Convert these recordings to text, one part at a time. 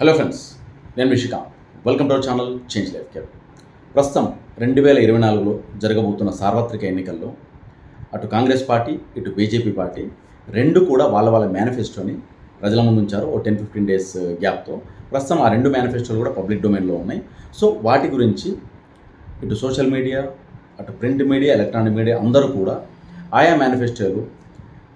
Hello friends నేను Mishika welcome to our channel change life care ప్రస్తుతం రెండు వేల ఇరవై నాలుగులో జరగబోతున్న సార్వత్రిక ఎన్నికల్లో అటు కాంగ్రెస్ పార్టీ ఇటు బీజేపీ పార్టీ రెండు కూడా వాళ్ళ వాళ్ళ మేనిఫెస్టోని ప్రజల ముందు ఉంచారు. ఓ టెన్ ఫిఫ్టీన్ డేస్ గ్యాప్తో. ప్రస్తుతం ఆ రెండు మేనిఫెస్టోలు కూడా పబ్లిక్ డొమైన్లో ఉన్నాయి. సో వాటి గురించి ఇటు సోషల్ మీడియా అటు ప్రింట్ మీడియా ఎలక్ట్రానిక్ మీడియా అందరూ కూడా ఆయా మేనిఫెస్టోలు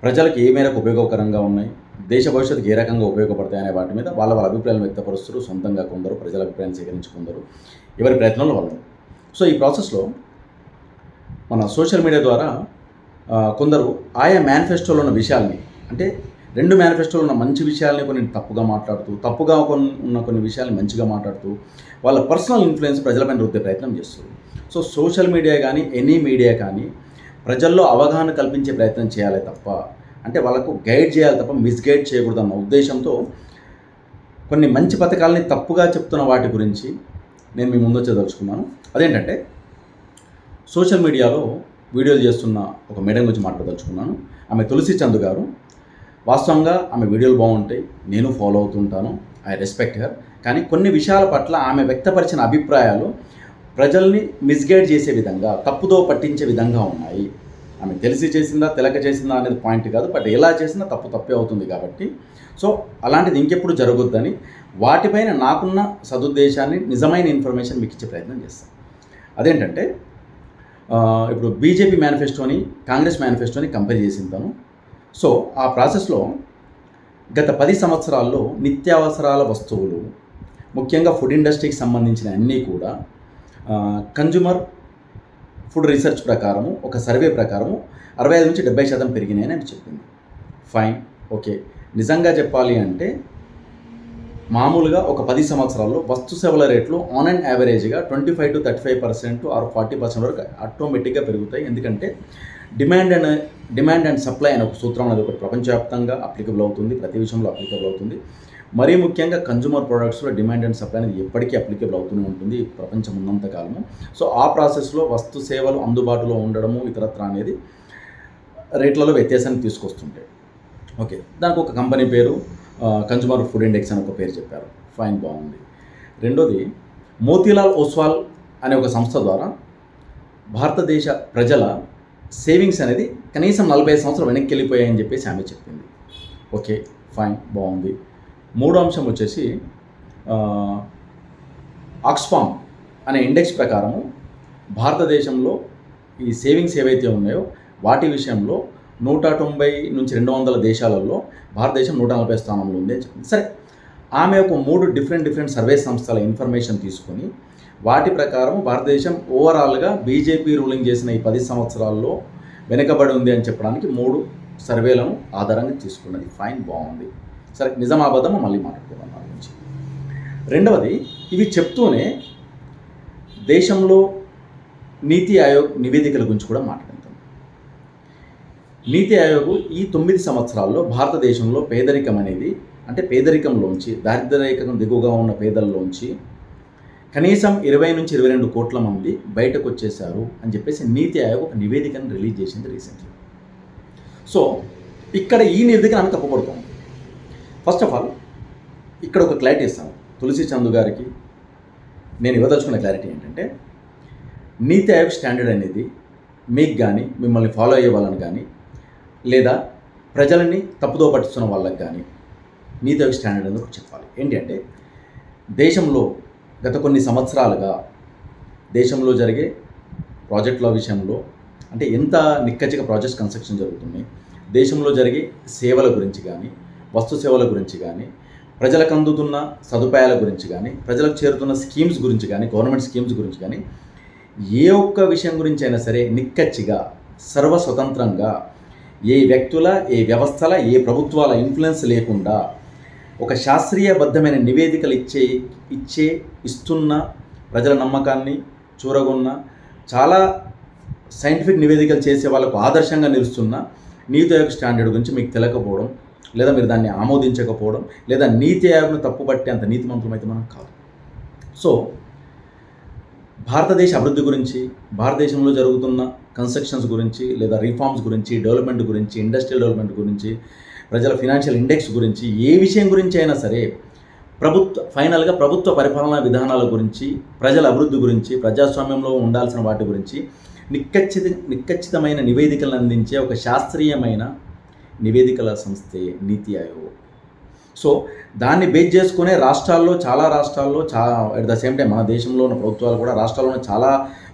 ప్రజలకు ఏ మేరకు ఉపయోగకరంగా ఉన్నాయి? దేశ భవిష్యత్తుకి ఏ రకంగా ఉపయోగపడతాయి అనే వాటి మీద వాళ్ళ వాళ్ళ అభిప్రాయాలను వ్యక్తపరుస్తారు సొంతంగా కొందరు ప్రజల అభిప్రాయాన్ని సేకరించుకుందరు ఎవరి ప్రయత్నంలో వాళ్ళు సో ఈ ప్రాసెస్లో మన సోషల్ మీడియా ద్వారా కొందరు ఆయా మేనిఫెస్టోలో ఉన్న విషయాల్ని అంటే రెండు మేనిఫెస్టోలో ఉన్న మంచి విషయాల్ని కొన్ని తప్పుగా మాట్లాడుతూ తప్పుగా కొన్ని ఉన్న కొన్ని విషయాల్ని మంచిగా మాట్లాడుతూ వాళ్ళ పర్సనల్ ఇన్ఫ్లుయెన్స్ ప్రజలపైన రుద్దే ప్రయత్నం చేస్తారు. సో సోషల్ మీడియా కానీ ఎనీ మీడియా కానీ ప్రజల్లో అవగాహన కల్పించే ప్రయత్నం చేయాలి తప్ప అంటే వాళ్ళకు గైడ్ చేయాలి తప్ప మిస్గైడ్ చేయకూడదన్న ఉద్దేశంతో కొన్ని మంచి పథకాలని తప్పుగా చెప్తున్న వాటి గురించి నేను మీ ముందు వచ్చేదలుచుకున్నాను అదేంటంటే సోషల్ మీడియాలో వీడియోలు చేస్తున్న ఒక మేడం గురించి మాట్లాడదలుచుకున్నాను. ఆమె తులసి చందు గారు. వాస్తవంగా ఆమె వీడియోలు బాగుంటాయి. నేను ఫాలో అవుతుంటాను. ఐ రెస్పెక్ట్ హర్ కానీ కొన్ని విషయాల పట్ల ఆమె వ్యక్తపరిచిన అభిప్రాయాలు ప్రజల్ని మిస్గైడ్ చేసే విధంగా తప్పుదో పట్టించే విధంగా ఉన్నాయి. ఆమె తెలిసి చేసిందా తెలక చేసిందా అనేది పాయింట్ కాదు బట్ ఎలా చేసినా తప్పు తప్పే అవుతుంది కాబట్టి. సో అలాంటిది ఇంకెప్పుడు జరగొద్దని వాటిపైన నాకున్న సదుద్దేశాన్ని నిజమైన ఇన్ఫర్మేషన్ మీకు ఇచ్చే ప్రయత్నం చేస్తాను. అదేంటంటే ఇప్పుడు బీజేపీ మేనిఫెస్టోని కాంగ్రెస్ మేనిఫెస్టోని కంపేర్ చేసిన తను సో ఆ ప్రాసెస్లో గత పది సంవత్సరాల్లో నిత్యావసరాల వస్తువులు ముఖ్యంగా ఫుడ్ ఇండస్ట్రీకి సంబంధించిన అన్నీ కూడా కన్జ్యూమర్ ఫుడ్ రీసెర్చ్ ప్రకారము ఒక సర్వే ప్రకారము అరవై ఐదు నుంచి డెబ్బై శాతం పెరిగినాయని అని చెప్పింది. ఫైన్ ఓకే నిజంగా చెప్పాలి అంటే మామూలుగా ఒక పది సంవత్సరాల్లో వస్తు సేవల రేట్లు ఆన్ అండ్ యావరేజ్గా twenty five to thirty five percent or forty percent వరకు ఆటోమేటిక్గా పెరుగుతాయి. ఎందుకంటే demand and demand and supply అనే ఒక సూత్రం అనేది ఒకటి ప్రపంచవ్యాప్తంగా అప్లికబుల్ అవుతుంది ప్రతి విషయంలో అప్లికబుల్ అవుతుంది. మరీ ముఖ్యంగా కన్జ్యూమర్ ప్రొడక్ట్స్లో డిమాండ్ అండ్ సప్లై అనేది ఎప్పటికీ అప్లికేబుల్ అవుతూనే ఉంటుంది ప్రపంచం ఉన్నంత కాలము. సో ఆ ప్రాసెస్లో వస్తు సేవలు అందుబాటులో ఉండడము ఇతరత్ర అనేది రేట్లలో వ్యత్యాసాన్ని తీసుకొస్తుంటాయి ఓకే దానికి ఒక కంపెనీ పేరు కన్జ్యూమర్ ఫుడ్ ఇండెక్స్ అని ఒక పేరు చెప్పారు. ఫైన్ బాగుంది. రెండోది మోతీలాల్ ఓస్వాల్ అనే ఒక సంస్థ ద్వారా భారతదేశ ప్రజల సేవింగ్స్ అనేది కనీసం నలభై సంవత్సరాలు వెనక్కి వెళ్ళిపోయాయని చెప్పేసి ఆమె చెప్పింది. ఓకే ఫైన్ బాగుంది. మూడో అంశం వచ్చేసి ఆక్స్ఫామ్ అనే ఇండెక్స్ ప్రకారము భారతదేశంలో ఈ సేవింగ్స్ ఏవైతే ఉన్నాయో వాటి విషయంలో నూట తొంభై నుంచి రెండు వందల దేశాలలో భారతదేశం నూట నలభై స్థానంలో ఉంది అని చెప్పింది సరే ఆమె ఒక మూడు డిఫరెంట్ డిఫరెంట్ సర్వే సంస్థల ఇన్ఫర్మేషన్ తీసుకొని వాటి ప్రకారం భారతదేశం ఓవరాల్గా బీజేపీ రూలింగ్ చేసిన ఈ పది సంవత్సరాల్లో వెనుకబడి ఉంది అని చెప్పడానికి మూడు సర్వేలను ఆధారంగా తీసుకున్నది. ఫైన్ బాగుంది. సరే నిజామాబాద్ మళ్ళీ మాట్లాడుకోవడం దాని గురించి. రెండవది ఇవి చెప్తూనే దేశంలో నీతి ఆయోగ్ నివేదికల గురించి కూడా మాట్లాడుతాం నీతి ఆయోగ్ ఈ తొమ్మిది సంవత్సరాల్లో భారతదేశంలో పేదరికం అనేది అంటే పేదరికంలోంచి దారిద్ర్యరేఖం దిగువగా ఉన్న పేదల్లోంచి కనీసం ఇరవై నుంచి ఇరవై రెండు కోట్ల మంది బయటకు వచ్చేసారు అని చెప్పేసి నీతి ఆయోగ్ ఒక నివేదికను రిలీజ్ చేసింది రీసెంట్లీ సో ఇక్కడ ఈ నివేదికను ఆమె తప్పుపడుతుంది ఫస్ట్ ఆఫ్ ఆల్ ఇక్కడ ఒక క్లారిటీ ఇస్తాను. తులసి చందు గారికి నేను ఇవ్వదలుచుకున్న క్లారిటీ ఏంటంటే నీతి ఆయోగ్ స్టాండర్డ్ అనేది మీకు కానీ మిమ్మల్ని ఫాలో అయ్యే వాళ్ళని కానీ లేదా ప్రజలని తప్పుదో పట్టిస్తున్న వాళ్ళకి కానీ నీతి ఆయోగ్ స్టాండర్డ్ అనేది చెప్పాలి. ఏంటి అంటే దేశంలో గత కొన్ని సంవత్సరాలుగా దేశంలో జరిగే ప్రాజెక్టుల విషయంలో అంటే ఎంత నిక్కచ్చిగా ప్రాజెక్ట్స్ కన్స్ట్రక్షన్ జరుగుతున్నాయి దేశంలో జరిగే సేవల గురించి కానీ వస్తు సేవల గురించి కానీ ప్రజలకు అందుతున్న సదుపాయాల గురించి కానీ ప్రజలకు చేరుతున్న స్కీమ్స్ గురించి కానీ గవర్నమెంట్ స్కీమ్స్ గురించి కానీ ఏ ఒక్క విషయం గురించి అయినా సరే నిక్కచ్చిగా సర్వస్వతంత్రంగా ఏ వ్యక్తుల ఏ వ్యవస్థల ఏ ప్రభుత్వాల ఇన్ఫ్లుయెన్స్ లేకుండా ఒక శాస్త్రీయబద్ధమైన నివేదికలు ఇచ్చే ఇచ్చే ఇస్తున్న ప్రజల నమ్మకాన్ని చూరగొన్న చాలా సైంటిఫిక్ నివేదికలు చేసే వాళ్ళకు ఆదర్శంగా నిలుస్తున్న నీతి యొక్క స్టాండర్డ్ గురించి మీకు తెలియకపోవడం లేదా మీరు దాన్ని ఆమోదించకపోవడం లేదా నీతి ఆయోగ్ను తప్పుపట్టే అంత నీతిమంతులం అయితే మనం కాదు. సో భారతదేశ అభివృద్ధి గురించి భారతదేశంలో జరుగుతున్న కన్స్ట్రక్షన్స్ గురించి లేదా రిఫార్మ్స్ గురించి డెవలప్మెంట్ గురించి ఇండస్ట్రియల్ డెవలప్మెంట్ గురించి ప్రజల ఫినాన్షియల్ ఇండెక్స్ గురించి ఏ విషయం గురించి అయినా సరే ప్రభుత్వ ఫైనల్గా ప్రభుత్వ పరిపాలనా విధానాల గురించి ప్రజల అభివృద్ధి గురించి ప్రజాస్వామ్యంలో ఉండాల్సిన వాటి గురించి నిక్కచ్చిత నిక్కచ్చితమైన నివేదికలను అందించే ఒక శాస్త్రీయమైన నివేదికల సంస్థే నీతి ఆయోగ్. సో దాన్ని బేస్ చేసుకునే రాష్ట్రాల్లో చాలా రాష్ట్రాల్లో చా అట్ ద సేమ్ టైం మన దేశంలో ఉన్న ప్రభుత్వాలు కూడా రాష్ట్రాల్లో ఉన్న చాలా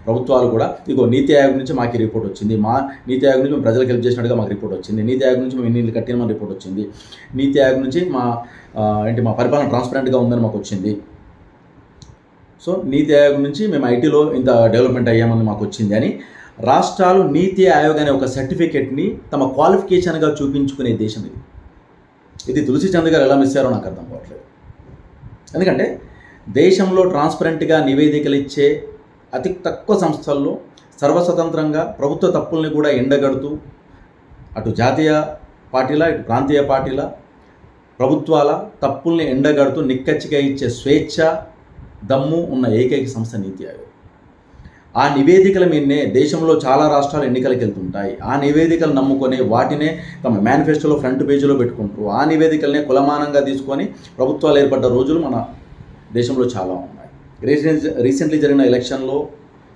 ప్రభుత్వాలు కూడా ఇగో నీతి ఆయోగ్ నుంచి మాకు రిపోర్ట్ వచ్చింది. మా నీతి ఆయోగ్ నుంచి మేము ప్రజలకు హెల్ప్ చేసినట్టుగా మాకు రిపోర్ట్ వచ్చింది. నీతి ఆయోగ్ నుంచి మేము ఇన్ని ఇల్లు కట్టిన రిపోర్ట్ వచ్చింది. నీతి ఆయోగ్ నుంచి మా ఏంటి మా పరిపాలన ట్రాన్స్పరెంట్గా ఉందని మాకు వచ్చింది. సో నీతి ఆయోగ్ నుంచి మేము ఐటీలో ఇంత డెవలప్మెంట్ అయ్యామని మాకు వచ్చింది అని రాష్ట్రాలు నీతి ఆయోగ్ అనే ఒక సర్టిఫికెట్ని తమ క్వాలిఫికేషన్గా చూపించుకునే దేశం ఇది. ఇది తులసి చంద్ గారు ఎలా మిస్సారో నాకు అర్థం కావట్లేదు. ఎందుకంటే దేశంలో ట్రాన్స్పరెంట్గా నివేదికలు ఇచ్చే అతి తక్కువ సంస్థల్లో సర్వస్వతంత్రంగా ప్రభుత్వ తప్పుల్ని కూడా ఎండగడుతూ అటు జాతీయ పార్టీల ఇటు ప్రాంతీయ పార్టీల ప్రభుత్వాల తప్పుల్ని ఎండగడుతూ నిక్కచ్చిగా ఇచ్చే స్వేచ్ఛ దమ్ము ఉన్న ఏకైక సంస్థ నీతి ఆయోగ్. ఆ నివేదికల మీదనే దేశంలో చాలా రాష్ట్రాలు ఎన్నికలకు వెళ్తుంటాయి. ఆ నివేదికలు నమ్ముకొని వాటినే తమ మేనిఫెస్టోలో ఫ్రంట్ పేజీలో పెట్టుకుంటారు. ఆ నివేదికలనే కులమానంగా తీసుకొని ప్రభుత్వాలు ఏర్పడ్డ రోజులు మన దేశంలో చాలా ఉన్నాయి. రీసెంట్ రీసెంట్లీ జరిగిన ఎలక్షన్లో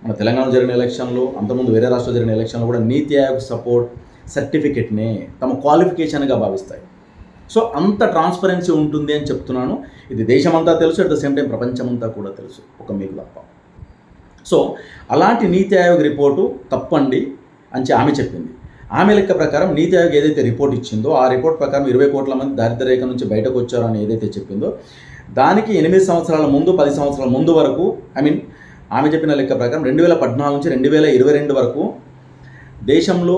మన తెలంగాణ జరిగిన ఎలక్షన్లో అంతకుముందు వేరే రాష్ట్రం జరిగిన ఎలక్షన్లో కూడా నీతి ఆయోగ్ సపోర్ట్ సర్టిఫికెట్నే తమ క్వాలిఫికేషన్గా భావిస్తాయి. సో అంత ట్రాన్స్పరెన్సీ ఉంటుంది అని చెప్తున్నాను. ఇది దేశమంతా తెలుసు అట్ ద సేమ్ టైం ప్రపంచమంతా కూడా తెలుసు. ఒక మీకు తప్ప. సో అలాంటి నీతి ఆయోగ్ రిపోర్టు తప్పండి అని ఆమె చెప్పింది. ఆమె లెక్క ప్రకారం నీతి ఆయోగ్ ఏదైతే రిపోర్ట్ ఇచ్చిందో ఆ రిపోర్ట్ ప్రకారం ఇరవై కోట్ల మంది దారిద్ర రేఖ నుంచి బయటకు వచ్చారని అని ఏదైతే చెప్పిందో దానికి ఎనిమిది సంవత్సరాల ముందు పది సంవత్సరాల ముందు వరకు ఐ మీన్ ఆమె చెప్పిన లెక్క ప్రకారం రెండు వేల పద్నాలుగు నుంచి రెండు వేల ఇరవై రెండు వరకు దేశంలో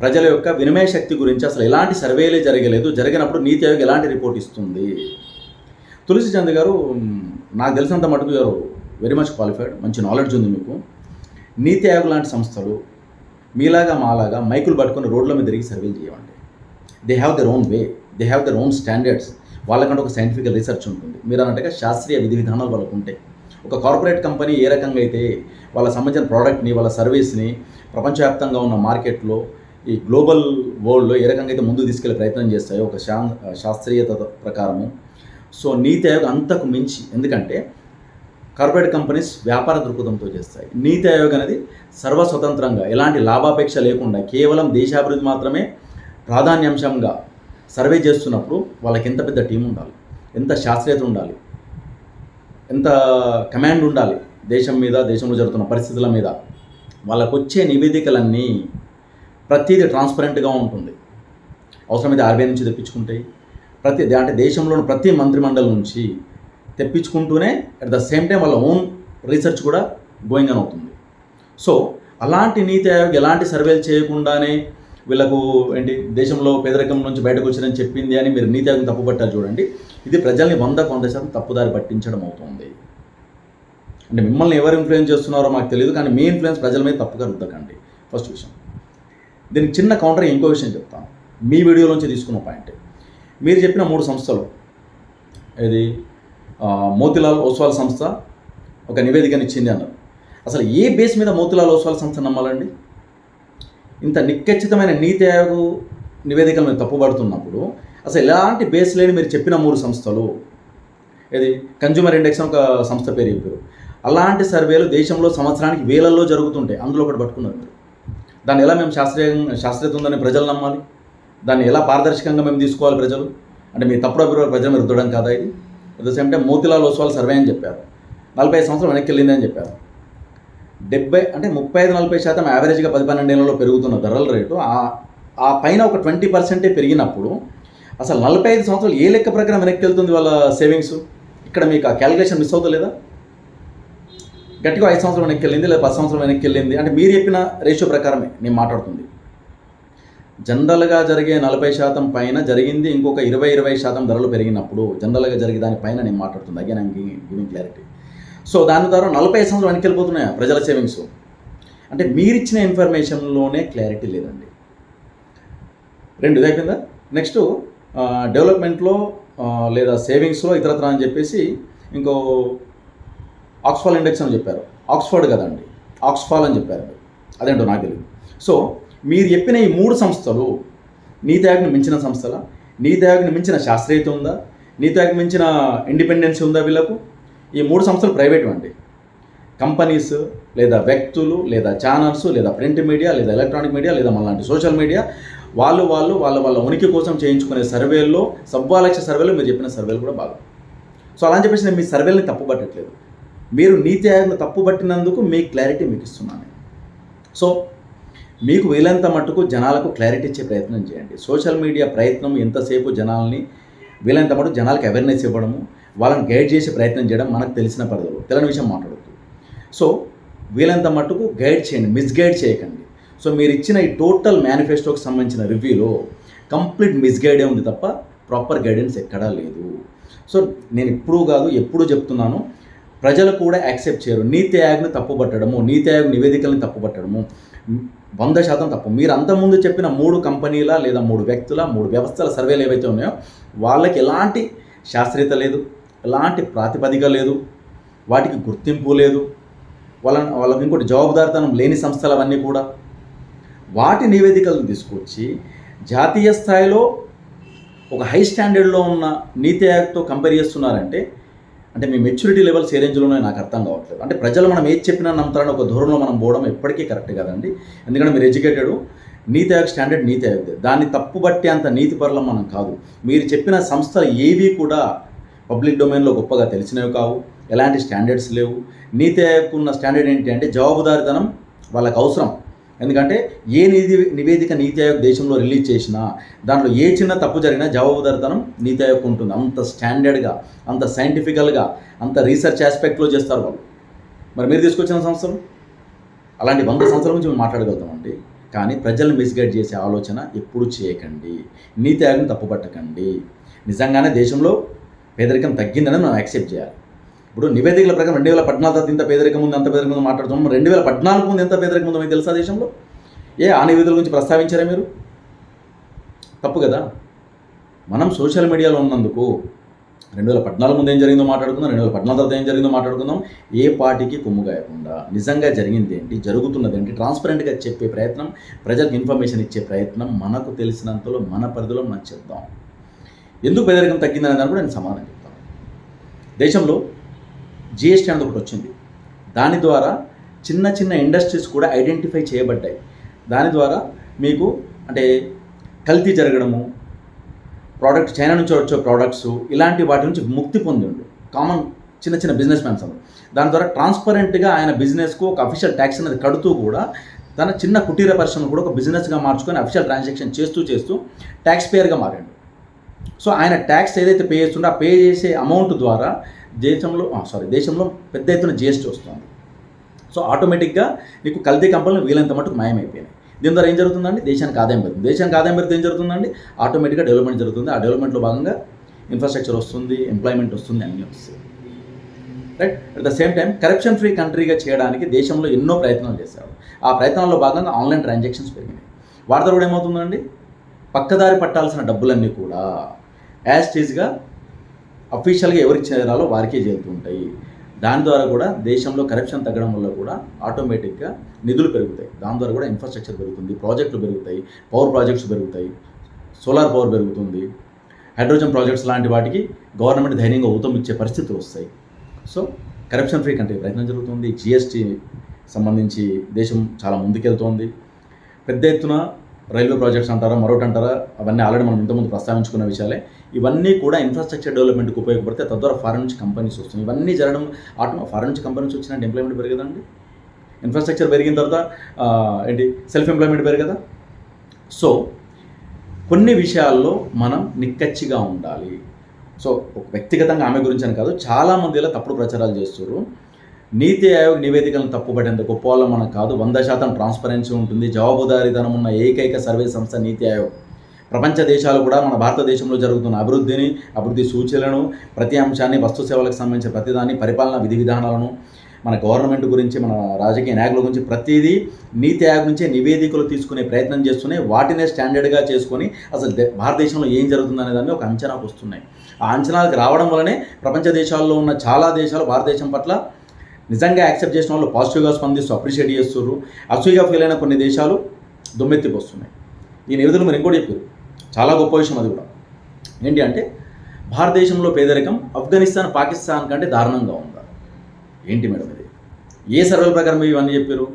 ప్రజల యొక్క వినిమయ శక్తి గురించి అసలు ఎలాంటి సర్వేలే జరగలేదు. జరిగినప్పుడు నీతి ఆయోగ్ ఎలాంటి రిపోర్ట్ ఇస్తుంది? తులసి చంద్ గారు నాకు తెలిసినంత మటుకు గారు వెరీ మచ్ క్వాలిఫైడ్ మంచి నాలెడ్జ్ ఉంది మీకు. నీతి ఆయోగ్ లాంటి సంస్థలు మీలాగా మాలాగా మైకులు పట్టుకొని రోడ్ల మీద తిరిగి సర్వేలు చేయమండి they have their own way they have their own standards వాళ్ళకంటే ఒక సైంటిఫిక్ రీసెర్చ్ ఉంటుంది. మీరు అన్నట్టుగా శాస్త్రీయ విధి విధానాలు వాళ్ళకు ఉంటాయి. ఒక కార్పొరేట్ కంపెనీ ఏ రకంగా అయితే వాళ్ళ సంబంధించిన ప్రోడక్ట్ని వాళ్ళ సర్వీస్ని ప్రపంచవ్యాప్తంగా ఉన్న మార్కెట్లో ఈ గ్లోబల్ వరల్డ్లో ఏ రకంగా అయితే ముందు తీసుకెళ్ళే ప్రయత్నం చేస్తాయో ఒక శా శాస్త్రీయత ప్రకారము. సో నీతి ఆయోగ్ అంతకు మించి. ఎందుకంటే కార్పొరేట్ కంపెనీస్ వ్యాపార దృక్పథంతో చేస్తాయి. నీతి ఆయోగ్ అనేది సర్వస్వతంత్రంగా ఎలాంటి లాభాపేక్ష లేకుండా కేవలం దేశాభివృద్ధి మాత్రమే ప్రాధాన్యాంశంగా సర్వే చేస్తున్నప్పుడు వాళ్ళకి ఎంత పెద్ద టీం ఉండాలి? ఎంత శాస్త్రీయత ఉండాలి? ఎంత కమాండ్ ఉండాలి? దేశం మీద దేశంలో జరుగుతున్న పరిస్థితుల మీద వాళ్ళకు వచ్చే నివేదికలన్నీ ప్రతిదీ ట్రాన్స్పరెంట్గా ఉంటుంది. అవసరమైతే ఆర్బీఐ నుంచి తెప్పించుకుంటాయి ప్రతి అంటే దేశంలోని ప్రతి మంత్రిమండలి నుంచి తెప్పించుకుంటూనే అట్ ద సేమ్ టైం వాళ్ళ ఓన్ రీసెర్చ్ కూడా గోయింగ్ అని అవుతుంది. సో అలాంటి నీతి ఆయోగ్ ఎలాంటి సర్వేలు చేయకుండానే వీళ్ళకు ఏంటి దేశంలో పేదరికం నుంచి బయటకు వచ్చిందని చెప్పింది అని మీరు నీతి ఆయోగం తప్పుపట్టారు చూడండి. ఇది ప్రజల్ని వంద వంద శాతం తప్పుదారి పట్టించడం అవుతుంది. అంటే మిమ్మల్ని ఎవరు ఇన్ఫ్లుయెన్స్ చేస్తున్నారో మాకు తెలియదు కానీ మీ ఇన్ఫ్లుయెన్స్ ప్రజల మీద తప్పుగా రుద్దకండి. ఫస్ట్ విషయం. దీనికి చిన్న కౌంటర్ ఇంకో విషయం చెప్తాను. మీ వీడియోలోంచి తీసుకున్న పాయింట్ మీరు చెప్పిన మూడు సంస్థలు. ఏది? మోతిలాల్ ఓస్వాల్ సంస్థ ఒక నివేదికను ఇచ్చింది అన్నారు. అసలు ఏ బేస్ మీద మోతిలాల్ ఓస్వాల్ సంస్థ నమ్మాలండి? ఇంత నిక్కచ్చితమైన నీతి ఆయోగ్ నివేదికలు మీరు తప్పుపడుతున్నప్పుడు అసలు ఎలాంటి బేస్ లేని మీరు చెప్పిన మూడు సంస్థలు? ఇది కన్జ్యూమర్ ఇండెక్స్ ఒక సంస్థ పేరు చెప్పారు. అలాంటి సర్వేలు దేశంలో సంవత్సరానికి వేలల్లో జరుగుతుంటాయి. అందులో ఒకటి పట్టుకున్నారు మీరు. దాన్ని ఎలా మేము శాస్త్రీయ శాస్త్రీయత ఉందని ప్రజలు నమ్మాలి? దాన్ని ఎలా పారదర్శకంగా మేము తీసుకోవాలి ప్రజలు? అంటే మీ తప్పుడు అభిప్రాయాలు ప్రజలు మీరు రుద్దడం కాదా ఇది? At the same time Motilal Oswal survey అని చెప్పారు. నలభై ఐదు సంవత్సరం వెనక్కి వెళ్ళింది అని చెప్పారు. డెబ్బై అంటే ముప్పై ఐదు నలభై శాతం యావరేజ్గా పది పన్నెండేళ్ళలో పెరుగుతున్న ధరల రేటు ఆ ఆ పైన ఒక ట్వంటీ పర్సెంటే పెరిగినప్పుడు అసలు నలభై ఐదు సంవత్సరాలు ఏ లెక్క ప్రకారం వెనక్కి వెళ్తుంది వాళ్ళ సేవింగ్స్ ఇక్కడ మీకు ఆ క్యాలిక్యులేషన్ మిస్ అవుతలేదా గట్టిగా ఐదు సంవత్సరం వెనక్కి వెళ్ళింది లేదా పది సంవత్సరం వెనక్కి వెళ్ళింది? అంటే మీరు చెప్పిన రేషియో ప్రకారమే నేను మాట్లాడుతుంది. జనరల్గా జరిగే నలభై శాతం పైన జరిగింది ఇంకొక ఇరవై ఇరవై శాతం ధరలు పెరిగినప్పుడు జనరల్గా జరిగే దానిపైన నేను మాట్లాడుతుంది again I'm giving clarity so దాని ద్వారా నలభై ఐదు సంవత్సరాలు వెనక్కి వెళ్ళిపోతున్నాయా ప్రజల సేవింగ్స్? అంటే మీరిచ్చిన ఇన్ఫర్మేషన్లోనే క్లారిటీ లేదండి. రెండు ఇది అయిపోయిందా? నెక్స్ట్ డెవలప్మెంట్లో లేదా సేవింగ్స్లో ఇతరత్ర అని చెప్పేసి ఇంకో ఆక్స్ఫాల్ ఇండెక్స్ అని చెప్పారు. ఆక్స్ఫర్డ్ కదండి. ఆక్స్ఫాల్ అని చెప్పారు. అదేంటో నాకు తెలియదు సో మీరు చెప్పిన ఈ మూడు సంస్థలు నీతి ఆయోగ్ని మించిన సంస్థల? నీతి ఆయోగ్ని మించిన శాస్త్రీయత ఉందా? నీతి ఆయోగ్ మించిన ఇండిపెండెన్స్ ఉందా వీళ్ళకు? ఈ మూడు సంస్థలు ప్రైవేట్ అండి. కంపెనీస్ లేదా వ్యక్తులు లేదా ఛానల్స్ లేదా ప్రింట్ మీడియా లేదా ఎలక్ట్రానిక్ మీడియా లేదా మనలాంటి సోషల్ మీడియా వాళ్ళు వాళ్ళు వాళ్ళ వాళ్ళ ఉనికి కోసం చేయించుకునే సర్వేల్లో సవ్వా లక్ష సర్వేలు మీరు చెప్పిన సర్వేలు కూడా బాగా. సో అలా అని చెప్పేసి నేను మీ సర్వేలని తప్పుపట్టట్లేదు. మీరు నీతి ఆయోగ్ను తప్పుపట్టినందుకు మీ క్లారిటీ మీకు ఇస్తున్నాను సో మీకు వీలంత మట్టుకు జనాలకు క్లారిటీ ఇచ్చే ప్రయత్నం చేయండి. సోషల్ మీడియా ప్రయత్నం ఎంతసేపు జనాల్ని వీలంత మటుకు జనాలకు అవేర్నెస్ ఇవ్వడము వాళ్ళని గైడ్ చేసే ప్రయత్నం చేయడం మనకు తెలిసిన పరిధిలో తెలియని విషయం మాట్లాడద్దు. సో వీలంత మట్టుకు గైడ్ చేయండి మిస్గైడ్ చేయకండి. సో మీరు ఇచ్చిన ఈ టోటల్ మేనిఫెస్టోకి సంబంధించిన రివ్యూలో కంప్లీట్ మిస్గైడే ఉంది తప్ప ప్రాపర్ గైడెన్స్ ఎక్కడా లేదు. సో నేను ఇప్పుడు కాదు ఎప్పుడూ చెప్తున్నాను ప్రజలు కూడా యాక్సెప్ట్ చేయరు. నీతి ఆయోగ్ని తప్పుపట్టడము నీతి ఆయోగ్ నివేదికల్ని తప్పుపట్టడము. వంద శాతం తప్పు. మీరు అంతకుముందు చెప్పిన మూడు కంపెనీల లేదా మూడు వ్యక్తుల మూడు వ్యవస్థల సర్వేలు ఏవైతే ఉన్నాయో వాళ్ళకి ఎలాంటి శాస్త్రీయత లేదు ఎలాంటి ప్రాతిపదిక లేదు వాటికి గుర్తింపు లేదు వాళ్ళ వాళ్ళకి ఇంకోటి జవాబుదారితనం లేని సంస్థలు అవన్నీ కూడా. వాటి నివేదికలను తీసుకొచ్చి జాతీయ స్థాయిలో ఒక హై స్టాండర్డ్లో ఉన్న నీతి ఆయోగ్తో కంపేర్ చేస్తున్నారంటే అంటే మీ మెచ్యూరిటీ లెవెల్స్ ఏ రేంజ్లో ఉన్నాయో నాకు అర్థం కావట్లేదు. అంటే ప్రజలు మనం ఏది చెప్పినా నమ్ముతారని ఒక ధోరణిలో మనం పోవడం ఎప్పటికీ కరెక్ట్ కాదండి. ఎందుకంటే మీరు ఎడ్యుకేటెడ్ నీతి ఆయోగ్ స్టాండర్డ్ నీతి ఆయోగ్. దాన్ని తప్పు బట్టి అంత నీతి పరులం మనం కాదు. మీరు చెప్పిన సంస్థలు ఏవి కూడా పబ్లిక్ డొమైన్లో గొప్పగా తెలిసినవి కావు. ఎలాంటి స్టాండర్డ్స్ లేవు. నీతి ఆయోగ్ ఉన్న స్టాండర్డ్ ఏంటి అంటే జవాబుదారితనం వాళ్ళకి అవసరం. ఎందుకంటే ఏ నిధి నివేదిక నీతి ఆయోగ్ దేశంలో రిలీజ్ చేసినా దాంట్లో ఏ చిన్న తప్పు జరిగినా జవాబుదారితనం నీతి ఆయోగ్ ఉంటుంది. అంత స్టాండర్డ్గా అంత సైంటిఫికల్గా అంత రీసెర్చ్ ఆస్పెక్ట్లో చేస్తారు వాళ్ళు. మరి మీరు తీసుకొచ్చిన సంస్థలు? అలాంటి వంద సంవత్సరాల గురించి మేము మాట్లాడగలుగుతామండి. కానీ ప్రజలను మిస్గైడ్ చేసే ఆలోచన ఎప్పుడు చేయకండి. నీతి ఆయోగ్ని తప్పుపట్టకండి. నిజంగానే దేశంలో పేదరికం తగ్గిందని మనం యాక్సెప్ట్ చేయాలి. ఇప్పుడు నివేదికల ప్రకారం రెండు వేల పద్నాలుగు తర్వాత ఇంత పేదరికం ఉంది అంత పేదరికం ఉంది మాట్లాడుతున్నాం. రెండు వేల పద్నాలుగు ముందు ఎంత పేదరికం ఉందో మీకు తెలుసా దేశంలో? ఏ ఆ నివేదికల గురించి ప్రస్తావించారా మీరు? తప్పు కదా. మనం సోషల్ మీడియాలో ఉన్నందుకు రెండు వేల పద్నాలుగు ముందు ఏం జరిగిందో మాట్లాడుకుందాం రెండు వేల పద్నాలుగు తర్వాత ఏం జరిగిందో మాట్లాడుకుందాం. ఏ పార్టీకి కొమ్ము గాయకుండా నిజంగా జరిగింది ఏంటి జరుగుతున్నది ఏంటి ట్రాన్స్పరెంట్గా చెప్పే ప్రయత్నం ప్రజలకు ఇన్ఫర్మేషన్ ఇచ్చే ప్రయత్నం మనకు తెలిసినంతలో మన పరిధిలో మనం చెప్దాం ఎందుకు పేదరికం తగ్గిందనే దానికి కూడా నేను సమాధానం చెప్తాను. దేశంలో జిఎస్టీ అనేది ఒకటి వచ్చింది. దాని ద్వారా చిన్న చిన్న ఇండస్ట్రీస్ కూడా ఐడెంటిఫై చేయబడ్డాయి. దాని ద్వారా మీకు అంటే కల్తీ జరగడము ప్రోడక్ట్ చైనా నుంచి వచ్చే ప్రోడక్ట్స్ ఇలాంటి వాటి నుంచి ముక్తి పొందిండు. కామన్ చిన్న చిన్న బిజినెస్ మ్యాన్స్ అందరూ. దాని ద్వారా ట్రాన్స్పరెంట్గా ఆయన బిజినెస్కు ఒక అఫీషియల్ ట్యాక్స్ అనేది కడుతూ కూడా తన చిన్న కుటీర పరిశ్రమ కూడా ఒక బిజినెస్గా మార్చుకొని అఫీషియల్ ట్రాన్సాక్షన్ చేస్తూ చేస్తూ ట్యాక్స్ పేయర్గా మారాడు. సో ఆయన ట్యాక్స్ ఏదైతే పే చేస్తుండో ఆ పే చేసే అమౌంట్ ద్వారా దేశంలో సారీ దేశంలో పెద్ద ఎత్తున జిఎస్టీ వస్తుంది. సో ఆటోమేటిక్గా నీకు కల్తీ కంపెనీలు వీలంత మటుకు మాయమైపోయినాయి. దీని ద్వారా ఏం జరుగుతుందండి? దేశానికి ఆదాయం పెరుగుతుంది. దేశానికి ఆదాయం పెరిగితే ఏం జరుగుతుందండి? ఆటోమేటిక్గా డెవలప్మెంట్ జరుగుతుంది. ఆ డెవలప్మెంట్లో భాగంగా ఇన్ఫ్రాస్ట్రక్చర్ వస్తుంది ఎంప్లాయ్మెంట్ వస్తుంది అన్నీ వస్తాయి. Right at the same time corruption free కంట్రీగా చేయడానికి దేశంలో ఎన్నో ప్రయత్నాలు చేశారు. ఆ ప్రయత్నాల్లో భాగంగా ఆన్లైన్ ట్రాన్సాక్షన్స్ పెరిగినాయి. వాటి ద్వారా కూడా ఏమవుతుందండి? పక్కదారి పట్టాల్సిన డబ్బులన్నీ కూడా యాజ్ టీజ్గా అఫీషియల్గా ఎవరికి చేరాలో వారికే చేరుతుంటాయి దాని ద్వారా కూడా దేశంలో కరప్షన్ తగ్గడం వల్ల కూడా ఆటోమేటిక్గా నిధులు పెరుగుతాయి. దాని ద్వారా కూడా ఇన్ఫ్రాస్ట్రక్చర్ పెరుగుతుంది. ప్రాజెక్టులు పెరుగుతాయి. పవర్ ప్రాజెక్ట్స్ పెరుగుతాయి. సోలార్ పవర్ పెరుగుతుంది. హైడ్రోజన్ ప్రాజెక్ట్స్ లాంటి వాటికి గవర్నమెంట్ ధైర్యంగా ఊతం ఇచ్చే పరిస్థితులు వస్తాయి. సో కరప్షన్ ఫ్రీ కంట్రీ ప్రయత్నం జరుగుతుంది. జిఎస్టీ సంబంధించి దేశం చాలా ముందుకెళ్తోంది. పెద్ద ఎత్తున రైల్వే ప్రాజెక్ట్స్ అంటారా మరొకటి అంటారా అవన్నీ ఆల్రెడీ మనం ఇంతకుముందు ప్రస్తావించుకున్న విషయాలే. ఇవన్నీ కూడా ఇన్ఫ్రాస్ట్రక్చర్ డెవలప్మెంట్కి ఉపయోగపడితే తద్వారా ఫారెన్ నుంచి కంపెనీస్ వస్తున్నాయి ఇవన్నీ జరగడం ఆటో ఫారెన్ నుంచి కంపెనీస్ వచ్చినట్టు ఎంప్లాయ్మెంట్ పెరగదండి? ఇన్ఫ్రాస్ట్రక్చర్ పెరిగిన తర్వాత ఏంటి? Self employment పెరగదా? సో కొన్ని విషయాల్లో మనం నిక్కచ్చిగా ఉండాలి. సో వ్యక్తిగతంగా ఆమె గురించి అని కాదు చాలామంది ఇలా తప్పుడు ప్రచారాలు చేస్తున్నారు నీతి ఆయోగ్ నివేదికలను తప్పుపడేంత గొప్ప వాళ్ళం మనకు కాదు. వంద శాతం ట్రాన్స్పరెన్సీ ఉంటుంది. జవాబుదారీతనం ఉన్న ఏకైక సర్వే సంస్థ నీతి ఆయోగ్. ప్రపంచ దేశాలు కూడా మన భారతదేశంలో జరుగుతున్న అభివృద్ధిని అభివృద్ధి సూచనలను ప్రతి అంశాన్ని వస్తు సేవలకు సంబంధించిన ప్రతిదాన్ని పరిపాలన విధి విధానాలను మన గవర్నమెంట్ గురించి మన రాజకీయ నాయకుల గురించి ప్రతిదీ నీతి ఆయోగ్ నుంచే నివేదికలు తీసుకునే ప్రయత్నం చేస్తూనే వాటినే స్టాండర్డ్గా చేసుకొని అసలు దే- భారతదేశంలో ఏం జరుగుతుందనే దాన్ని ఒక అంచనాకు వస్తున్నాయి. ఆ అంచనాలకు రావడం వల్లనే ప్రపంచ దేశాల్లో ఉన్న చాలా దేశాలు భారతదేశం పట్ల నిజంగా యాక్సెప్ట్ చేసిన వాళ్ళు పాజిటివ్గా స్పందిస్తూ అప్రిషియేట్ చేస్తున్నారు అసూయగా ఫీల్ అయిన కొన్ని దేశాలు దుమ్మెత్తిపోస్తున్నాయి. ఈ నివేదికలు మీరు ఇంకోటి చెప్పారు చాలా గొప్ప విషయం అది కూడా. ఏంటి అంటే భారతదేశంలో పేదరికం ఆఫ్ఘనిస్తాన్ పాకిస్తాన్ కంటే దారుణంగా ఉందా. ఏంటి మేడం ఇది? ఏ సర్వేల ప్రకారం ఇవన్నీ చెప్పారు?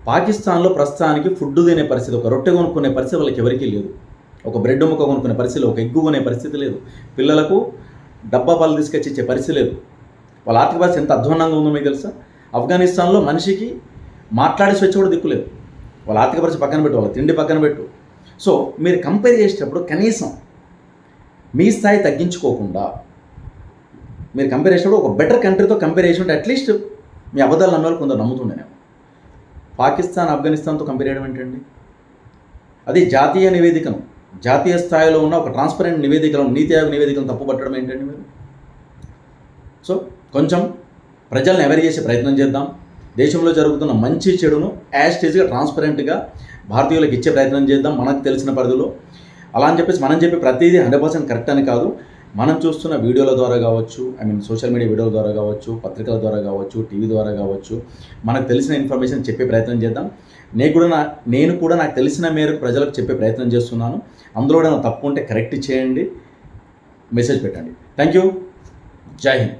పాకిస్తాన్లో ప్రస్తుతానికి ఫుడ్ తినే పరిస్థితి ఒక రొట్టె కొనుక్కునే పరిస్థితి వాళ్ళకి ఎవరికీ లేదు. ఒక బ్రెడ్ ముక్క కొనుక్కునే పరిస్థితి ఒక ఎగ్గు కొనే పరిస్థితి లేదు. పిల్లలకు డబ్బా పాలు తీసుకొచ్చి ఇచ్చే పరిస్థితి లేదు. వాళ్ళ ఆర్థిక పరిస్థితి ఎంత అధ్వాన్నంగా ఉందో మీకు తెలుసా? ఆఫ్ఘనిస్తాన్లో మనిషికి మాట్లాడే స్వేచ్ఛ కూడా దిక్కులేదు వాళ్ళ ఆర్థిక పరిస్థితి పక్కన పెట్టు వాళ్ళ తిండి పక్కన పెట్టు. సో మీరు కంపేర్ చేసేటప్పుడు కనీసం మీ స్థాయి తగ్గించుకోకుండా మీరు కంపేర్ చేసినప్పుడు ఒక బెటర్ కంట్రీతో కంపేర్ చేసినట్టు అట్లీస్ట్ మీ అబద్ధాలు నమ్మే వాళ్ళు కొందరు నమ్ముతుండే నేను పాకిస్తాన్ ఆఫ్ఘనిస్తాన్తో కంపేర్ చేయడం ఏంటండి? అది జాతీయ నివేదికను జాతీయ స్థాయిలో ఉన్న ఒక ట్రాన్స్పరెంట్ నివేదికలను నీతి ఆయోగ నివేదికలను తప్పుపట్టడం ఏంటండి మీరు? సో కొంచెం ప్రజల్ని ఎవరి చేసే ప్రయత్నం చేద్దాం. దేశంలో జరుగుతున్న మంచి చెడును యాస్టేజ్గా ట్రాన్స్పరెంట్గా భారతీయులకు ఇచ్చే ప్రయత్నం చేద్దాం మనకు తెలిసిన పరిధిలో. అలా అని చెప్పేసి మనం చెప్పే ప్రతిదీ హండ్రెడ్ పర్సెంట్ కరెక్ట్ అని కాదు. మనం చూస్తున్న వీడియోల ద్వారా కావచ్చు ఐ మీన్ సోషల్ మీడియా వీడియోల ద్వారా కావచ్చు పత్రికల ద్వారా కావచ్చు టీవీ ద్వారా కావచ్చు మనకు తెలిసిన ఇన్ఫర్మేషన్ చెప్పే ప్రయత్నం చేద్దాం. నేను కూడా నా నేను కూడా నాకు తెలిసిన మేరకు ప్రజలకు చెప్పే ప్రయత్నం చేస్తున్నాను. అందులో ఏదైనా తప్పు ఉంటే కరెక్ట్ చేయండి. మెసేజ్ పెట్టండి. థ్యాంక్ యూ జై హింద్.